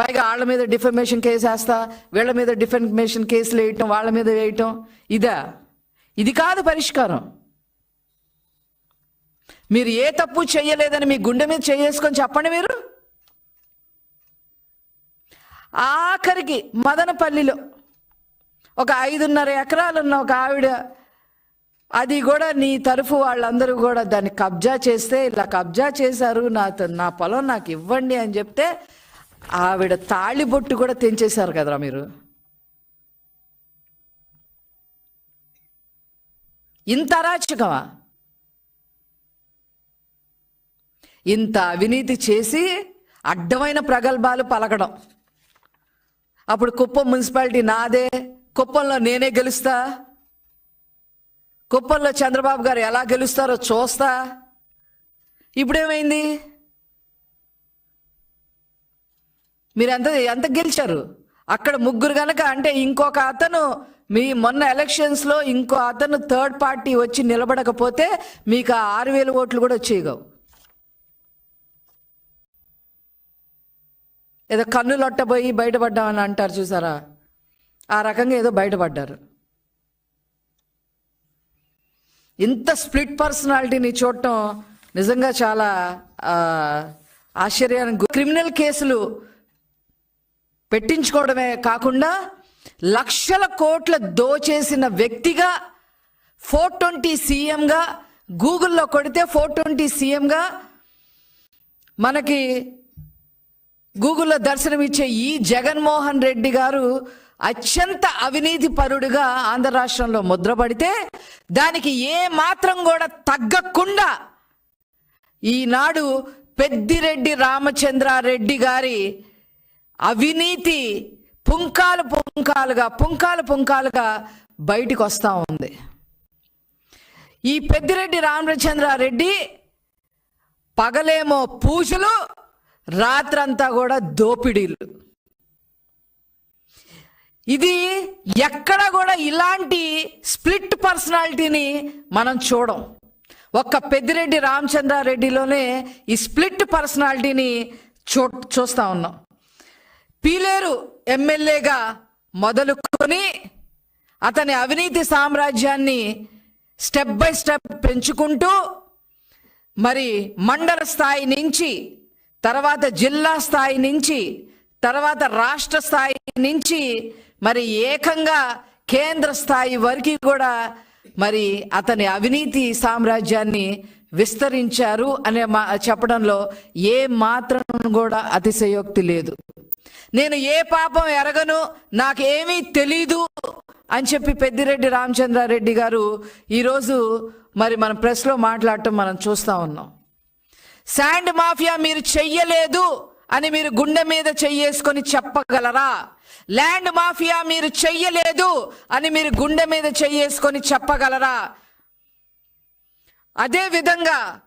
పైగా వాళ్ళ మీద డిఫర్మేషన్ కేసు వేస్తా వీళ్ళ మీద డిఫర్మేషన్ కేసులు వేయటం వాళ్ళ మీద వేయటం ఇదా? ఇది కాదు పరిష్కారం. మీరు ఏ తప్పు చేయలేదని మీ గుండె మీద చేసుకొని చెప్పండి మీరు. ఆఖరికి మదనపల్లిలో ఒక ఐదున్నర ఎకరాలు ఉన్న ఒక ఆవిడ అది కూడా నీ తరఫు వాళ్ళందరూ కూడా దాన్ని కబ్జా చేస్తే ఇలా కబ్జా చేశారు నా నా పొలం నాకు ఇవ్వండి అని చెప్తే ఆవిడ తాళిబొట్టు కూడా తెంచేశారు కదరా మీరు? ఇంత అరాచకమా? ఇంత అవినీతి చేసి అడ్డమైన ప్రగల్భాలు పలకడం. అప్పుడు కుప్పం మున్సిపాలిటీ నాదే కుప్పంలో నేనే గెలుస్తా. కుప్పంలో చంద్రబాబు గారు ఎలా గెలుస్తారో చూస్తా. ఇప్పుడేమైంది? మీరు ఎంత ఎంత గెలిచారు. అక్కడ ముగ్గురు కనుక అంటే ఇంకొక అతను మీ మొన్న ఎలక్షన్స్లో ఇంకో అతను థర్డ్ పార్టీ వచ్చి నిలబడకపోతే మీకు ఆ ఆరు వేల ఓట్లు కూడా వచ్చేయగవు ఏదో కన్ను లొట్టబోయి బయటపడ్డామని అంటారు చూసారా? ఆ రకంగా ఏదో బయటపడ్డారు. ఇంత స్ప్లిట్ పర్సనాలిటీని చూడటం నిజంగా చాలా ఆశ్చర్యానికి క్రిమినల్ కేసులు పెట్టించుకోవడమే కాకుండా లక్షల కోట్ల దోచేసిన వ్యక్తిగా ఫోర్ ట్వంటీ సీఎంగా గూగుల్లో కొడితే ఫోర్ ట్వంటీ సీఎంగా మనకి గూగుల్లో దర్శనమిచ్చే ఈ జగన్మోహన్ రెడ్డి గారు అత్యంత అవినీతి పరుడుగా ఆంధ్ర రాష్ట్రంలో ముద్రపడితే దానికి ఏ మాత్రం కూడా తగ్గకుండా ఈనాడు పెద్దిరెడ్డి రామచంద్రారెడ్డి గారి అవినీతి పుంకాలు పుంకాలుగా పుంకాలు పుంకాలుగా బయటికి వస్తూ ఉంది. ఈ పెద్దిరెడ్డి రామచంద్రారెడ్డి పగలేమో పూజలు రాత్రంతా కూడా దోపిడీలు. ఇది ఎక్కడ కూడా ఇలాంటి స్ప్లిట్ పర్సనాలిటీని మనం చూడం. ఒక్క పెద్దిరెడ్డి రామచంద్రారెడ్డిలోనే ఈ స్ప్లిట్ పర్సనాలిటీని చూ చూస్తా ఉన్నాం. పీలేరు ఎమ్మెల్యేగా మొదలుకొని అతని అవినీతి సామ్రాజ్యాన్ని స్టెప్ బై స్టెప్ పెంచుకుంటూ మరి మండల స్థాయి నుంచి తర్వాత జిల్లా స్థాయి నుంచి తర్వాత రాష్ట్ర స్థాయి నుంచి మరి ఏకంగా కేంద్ర స్థాయి వరకు కూడా మరి అతని అవినీతి సామ్రాజ్యాన్ని విస్తరించారు అనే మా చెప్పడంలో ఏ మాత్రం కూడా అతిశయోక్తి లేదు. నేను ఏ పాపం ఎరగను నాకేమీ తెలీదు అని చెప్పి పెద్దిరెడ్డి రామచంద్రారెడ్డి గారు ఈరోజు మరి మన ప్రెస్లో మాట్లాడటం మనం చూస్తూ ఉన్నాం. శాండ్ మాఫియా మీరు చెయ్యలేదు అని మీరు గుండె మీద చెయ్యేసుకొని చెప్పగలరా? ల్యాండ్ మాఫియా మీరు చెయ్యలేదు అని మీరు గుండె మీద చెయ్యేసుకొని చెప్పగలరా? అదే విధంగా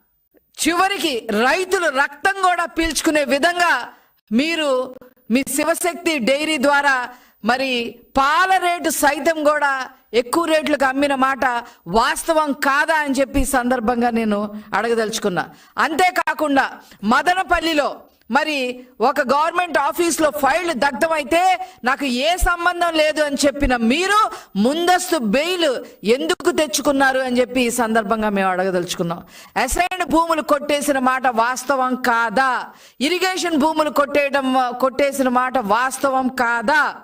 చివరికి రైతులు రక్తం కూడా పీల్చుకునే విధంగా మీరు మీ శివశక్తి డైరీ ద్వారా మరి పాల రేటు సైతం కూడా ఎక్కువ రేట్లకు అమ్మిన మాట వాస్తవం కాదా అని చెప్పి సందర్భంగా నేను అడగదలుచుకున్నా. అంతేకాకుండా మదనపల్లిలో మరి ఒక గవర్నమెంట్ ఆఫీస్లో ఫైల్ దగ్ధమైతే నాకు ఏ సంబంధం లేదు అని చెప్పిన మీరు ముందస్తు బెయిల్ ఎందుకు తెచ్చుకున్నారు అని చెప్పి ఈ సందర్భంగా మేము అడగదలుచుకున్నాం. అసైన్ భూములు కొట్టేసిన మాట వాస్తవం కాదా? ఇరిగేషన్ భూములు కొట్టేయడం కొట్టేసిన మాట వాస్తవం కాదా?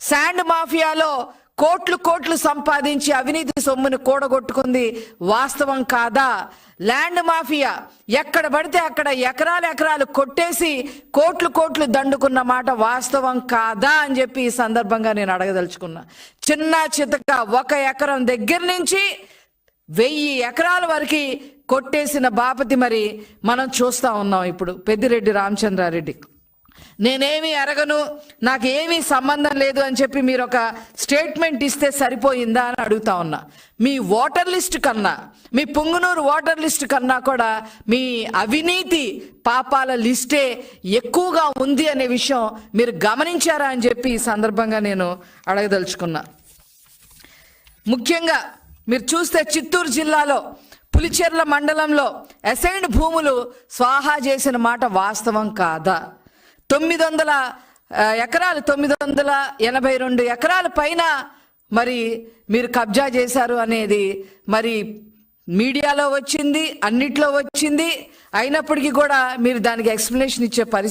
శాండ్ మాఫియాలో కోట్లు కోట్లు సంపాదించి అవినీతి సొమ్ముని కూడగొట్టుకుంది వాస్తవం కాదా? ల్యాండ్ మాఫియా ఎక్కడ పడితే అక్కడ ఎకరాలు ఎకరాలు కొట్టేసి కోట్లు కోట్లు దండుకున్న మాట వాస్తవం కాదా అని చెప్పి ఈ సందర్భంగా నేను అడగదలుచుకున్నా. చిన్న చితక ఒక ఎకరం దగ్గర నుంచి వెయ్యి ఎకరాల వరకు కొట్టేసిన బాపతి మరి మనం చూస్తా ఉన్నాం ఇప్పుడు. పెద్దిరెడ్డి రామచంద్రారెడ్డి. నేనేమి అరగను నాకు ఏమీ సంబంధం లేదు అని చెప్పి మీరు ఒక స్టేట్మెంట్ ఇస్తే సరిపోయిందా అని అడుగుతా ఉన్నా. మీ ఓటర్ లిస్ట్ కన్నా మీ పుంగునూరు ఓటర్ లిస్ట్ కన్నా కూడా మీ అవినీతి పాపాల లిస్టే ఎక్కువగా ఉంది అనే విషయం మీరు గమనించారా అని చెప్పి ఈ సందర్భంగా నేను అడగదలుచుకున్నా. ముఖ్యంగా మీరు చూస్తే చిత్తూరు జిల్లాలో పులిచెర్ల మండలంలో అసైన్డ్ భూములు స్వాహా చేసిన మాట వాస్తవం కాదా? తొమ్మిది వందల ఎకరాలు తొమ్మిది వందల ఎనభై రెండు ఎకరాల పైన మరి మీరు కబ్జా చేశారు అనేది మరి మీడియాలో వచ్చింది అన్నిట్లో వచ్చింది. అయినప్పటికీ కూడా మీరు దానికి ఎక్స్ప్లెనేషన్ ఇచ్చే పరిస్థితి